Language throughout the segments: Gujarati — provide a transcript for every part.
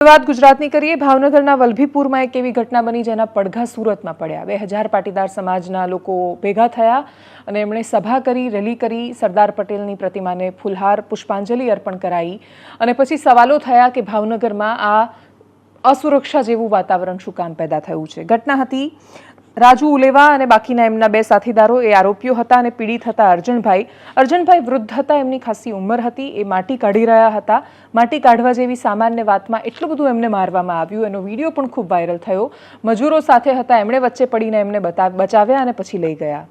વાત ગુજરાતની કરીએ, ભાવનગરના વલભીપુરમાં એક એવી ઘટના બની જેના પડઘા સુરતમાં પડ્યા. બે હજાર પાટીદાર સમાજના લોકો ભેગા થયા અને એમણે સભા કરી, રેલી કરી, સરદાર પટેલની પ્રતિમાને ફૂલહાર પુષ્પાંજલિ અર્પણ કરાઈ અને પછી સવાલો થયા કે ભાવનગરમાં આ અસુરક્ષા જેવું વાતાવરણ શું કામ પેદા થયું છે. ઘટના હતી રાજુ ઉલેવા અને બાકીના એમના બે સાથીદારો એ આરોપીઓ હતા અને પીડિત હતા અર્જુનભાઈ. અર્જુનભાઈ વૃદ્ધ હતા, એમની ખાસી ઉંમર હતી, એ માટી કાઢી રહ્યા હતા. માટી કાઢવા જેવી સામાન્ય વાતમાં એટલું બધું એમને મારવામાં આવ્યું. એનો વીડિયો પણ ખૂબ વાયરલ થયો. મજૂરો સાથે હતા, એમણે વચ્ચે પડીને એમને બચાવ્યા અને પછી લઈ ગયા.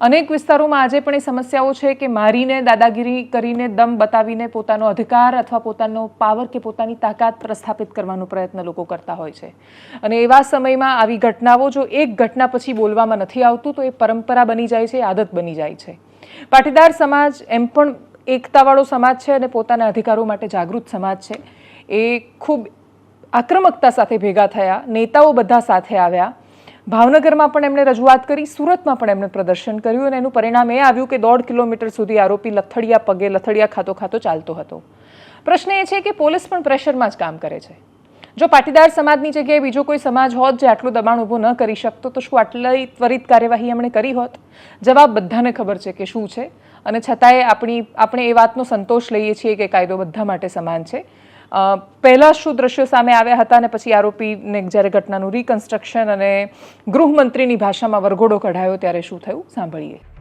અનેક વિસ્તારોમાં આજે પણ એ સમસ્યાઓ છે કે મારીને, દાદાગીરી કરીને દમ બતાવીને પોતાનો અધિકાર અથવા પોતાનો પાવર કે પોતાની તાકાત પ્રસ્થાપિત કરવાનો પ્રયત્ન લોકો કરતા હોય છે. અને એવા સમયમાં આવી ઘટનાઓ જો એક ઘટના પછી બોલવામાં નથી આવતું, તો એ પરંપરા બની જાય છે, આદત બની જાય છે. પાટીદાર સમાજ એમ પણ એકતાવાળો સમાજ છે અને પોતાના અધિકારો માટે જાગૃત સમાજ છે. એ ખૂબ આક્રમકતા સાથે ભેગા થયા, નેતાઓ બધા સાથે આવ્યા ભાવનગરમાં પણ એમણે રજૂઆત કરી, સુરતમાં પણ એમણે પ્રદર્શન કર્યું અને એનું પરિણામ એ આવ્યું કે દોઢ કિલોમીટર સુધી આરોપી લથડિયા પગે લથડિયા ખાતો ખાતો ચાલતો હતો. પ્રશ્ન એ છે કે પોલીસ પણ પ્રેશરમાં જ કામ કરે છે. જો પાટીદાર સમાજની જગ્યાએ બીજો કોઈ સમાજ હોત જે આટલું દબાણ ઊભું ન કરી શકતો, તો શું આટલી ત્વરિત કાર્યવાહી એમણે કરી હોત? જવાબ બધાને ખબર છે કે શું છે. અને છતાંય આપણી, આપણે એ વાતનો સંતોષ લઈએ છીએ કે કાયદો બધા માટે સમાન છે. પહેલા શું દ્રશ્યો સામે આવ્યા હતા અને પછી આરોપીને જ્યારે ઘટનાનું રિકન્સ્ટ્રક્શન અને ગૃહમંત્રીની ભાષામાં વરઘોડો કઢાયો, ત્યારે શું થયું? સાંભળીએ.